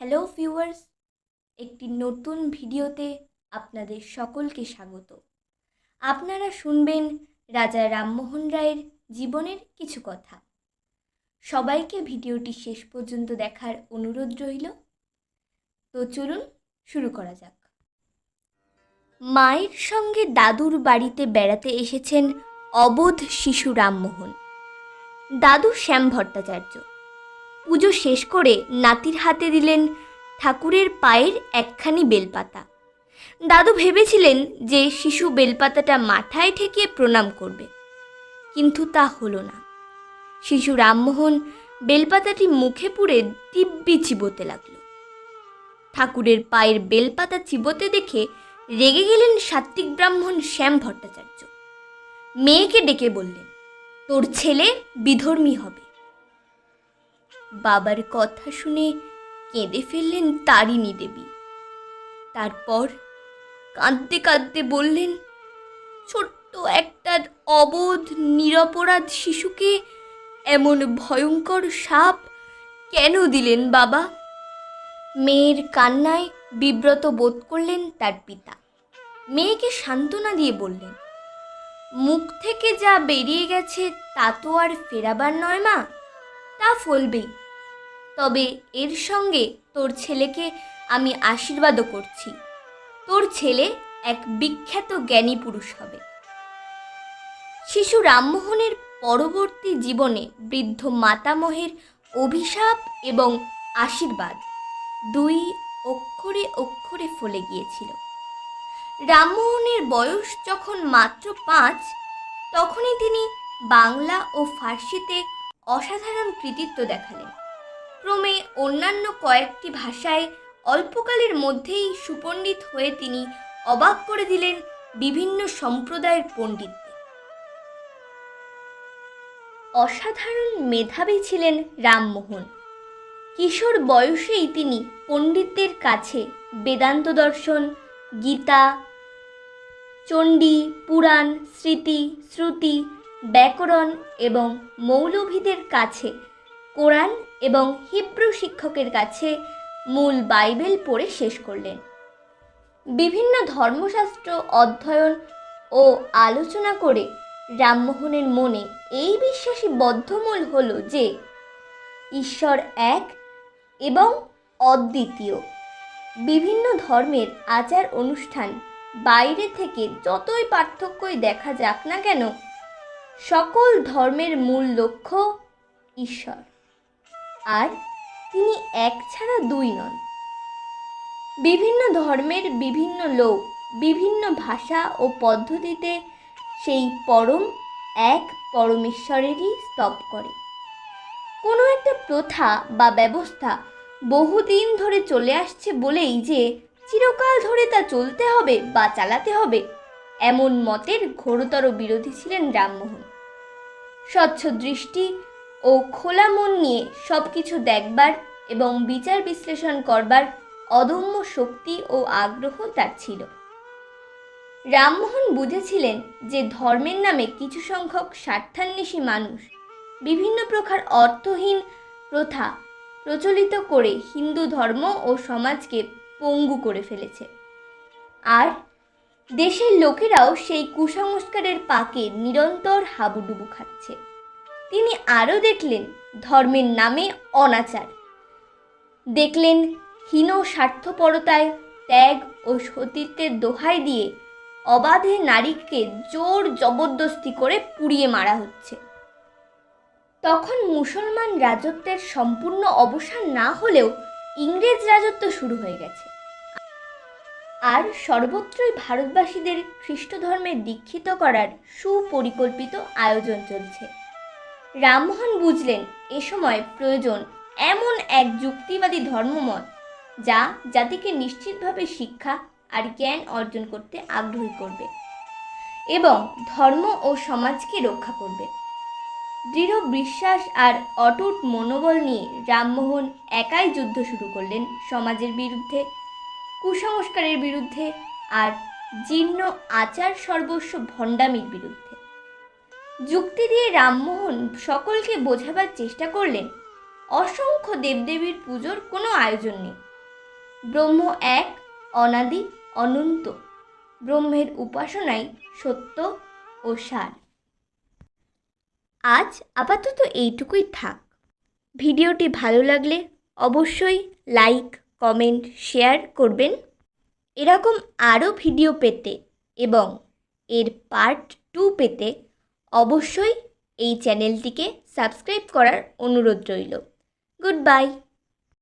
Hello viewers একটি নতুন ভিডিওতে আপনাদের সকলকে স্বাগত। আপনারা শুনবেন রাজা রামমোহন রায়ের জীবনের কিছু কথা। সবাইকে ভিডিওটি শেষ পর্যন্ত দেখার অনুরোধ রইল। তো চলুন শুরু করা যাক। মায়ের সঙ্গে দাদুর বাড়িতে বেড়াতে এসেছেন অবোধ শিশু রামমোহন। দাদু শ্যাম ভট্টাচার্য। পুজো শেষ করে নাতির হাতে দিলেন ঠাকুরের পায়ের একখানি বেলপাতা। দাদু ভেবেছিলেন যে শিশু বেলপাতাটা মাথায় ঠেকিয়ে প্রণাম করবে। কিন্তু তা হলো না। শিশু রামমোহন বেলপাতাটি মুখে পুড়ে দিব্যি চিবোতে লাগল। ঠাকুরের পায়ের বেলপাতা চিবোতে দেখে রেগে গেলেন সাত্ত্বিক ব্রাহ্মণ শ্যাম ভট্টাচার্য। মেয়েকে ডেকে বললেন, তোর ছেলে বিধর্মী হবে। বাবার কথা শুনে কেঁদে ফেললেন তারিণী দেবী। তারপর কাঁদতে কাঁদতে বললেন, ছোট্ট একটা অবোধ নিরপরাধ শিশুকে এমন ভয়ঙ্কর সাপ কেন দিলেন বাবা? মেয়ের কান্নায় বিব্রত বোধ করলেন তার পিতা। মেয়েকে সান্ত্বনা দিয়ে বললেন, মুখ থেকে যা বেরিয়ে গেছে তা তো আর ফেরাবার নয় মা, তা ফলবেই। তবে এর সঙ্গে তোর ছেলেকে আমি আশীর্বাদও করছি। তোর ছেলে এক বিখ্যাত জ্ঞানী পুরুষ হবে। শিশু রামমোহনের পরবর্তী জীবনে বৃদ্ধ মাতামহের অভিশাপ এবং আশীর্বাদ দুই অক্ষরে অক্ষরে ফলে গিয়েছিল। রামমোহনের বয়স যখন মাত্র পাঁচ, তখনই তিনি বাংলা ও ফার্সিতে অসাধারণ কৃতিত্ব দেখালেন। ক্রমে অন্যান্য কয়েকটি ভাষায় অল্পকালের মধ্যেই সুপণ্ডিত হয়ে তিনি অবাক করে দিলেন বিভিন্ন সম্প্রদায়ের পণ্ডিতদের। অসাধারণ মেধাবী ছিলেন রামমোহন। কিশোর বয়সেই তিনি পণ্ডিতদের কাছে বেদান্ত দর্শন, গীতা, চণ্ডী, পুরাণ, স্মৃতি, শ্রুতি, ব্যাকরণ এবং মৌলভীদের কাছে কোরআন এবং হিব্রু শিক্ষকের কাছে মূল বাইবেল পড়ে শেষ করলেন। বিভিন্ন ধর্মশাস্ত্র অধ্যয়ন ও আলোচনা করে রামমোহনের মনে এই বিশ্বাসী বদ্ধমূল হল যে, ঈশ্বর এক এবং অদ্বিতীয়। বিভিন্ন ধর্মের আচার অনুষ্ঠান বাইরে থেকে যতই পার্থক্যই দেখা যাক না কেন, সকল ধর্মের মূল লক্ষ্য ঈশ্বর। আর তিনি এক ছাড়া দুই নন। বিভিন্ন ধর্মের বিভিন্ন লোক, বিভিন্ন ভাষা ও পদ্ধতিতে সেই পরম, এক পরমেশ্বরেরই স্তব করে। কোনো একটা প্রথা বা ব্যবস্থা বহুদিন ধরে চলে আসছে বলেই যে চিরকাল ধরে তা চলতে হবে বা চালাতে হবে, এমন মতের ঘোরতর বিরোধী ছিলেন রামমোহন। স্বচ্ছ দৃষ্টি ও খোলা মন নিয়ে সব কিছু দেখবার এবং বিচার বিশ্লেষণ করবার অদম্য শক্তি ও আগ্রহ তার ছিল। রামমোহন বুঝেছিলেন যে ধর্মের নামে কিছু সংখ্যক স্বার্থান্বেষী মানুষ বিভিন্ন প্রকার অর্থহীন প্রথা প্রচলিত করে হিন্দু ধর্ম ও সমাজকে পঙ্গু করে ফেলেছে। আর দেশের লোকেরাও সেই কুসংস্কারের পাকে নিরন্তর হাবুডুবু খাচ্ছে। তিনি আরও দেখলেন ধর্মের নামে অনাচার। দেখলেন হীন স্বার্থপরতায় ত্যাগ ও সতীত্বের দোহাই দিয়ে অবাধে নারীকে জোর জবরদস্তি করে পুড়িয়ে মারা হচ্ছে। তখন মুসলমান রাজত্বের সম্পূর্ণ অবসান না হলেও ইংরেজ রাজত্ব শুরু হয়ে গেছে। আর সর্বত্রই ভারতবাসীদের খ্রিস্ট ধর্মে দীক্ষিত করার সুপরিকল্পিত আয়োজন চলছে। রামমোহন বুঝলেন এ সময় প্রয়োজন এমন এক যুক্তিবাদী ধর্মমত, যা জাতিকে নিশ্চিতভাবে শিক্ষা আর জ্ঞান অর্জন করতে আগ্রহী করবে এবং ধর্ম ও সমাজকে রক্ষা করবে। দৃঢ় বিশ্বাস আর অটুট মনোবল নিয়ে রামমোহন একাই যুদ্ধ শুরু করলেন সমাজের বিরুদ্ধে, কুসংস্কারের বিরুদ্ধে আর জীর্ণ আচার সর্বস্ব ভণ্ডামির বিরুদ্ধে। যুক্তি দিয়ে রামমোহন সকলকে বোঝাবার চেষ্টা করলেন। অসংখ্য দেবদেবীর পুজোর কোনো আয়োজন নেই। ব্রহ্ম এক, অনাদি, অনন্ত। ব্রহ্মের উপাসনাই সত্য ও সার। আজ আপাতত এইটুকুই থাক। ভিডিওটি ভালো লাগলে অবশ্যই লাইক, কমেন্ট, শেয়ার করবেন। এরকম আরও ভিডিও পেতে এবং এর পার্ট টু পেতে অবশ্যই এই চ্যানেলটিকে সাবস্ক্রাইব করার অনুরোধ রইল। Good bye.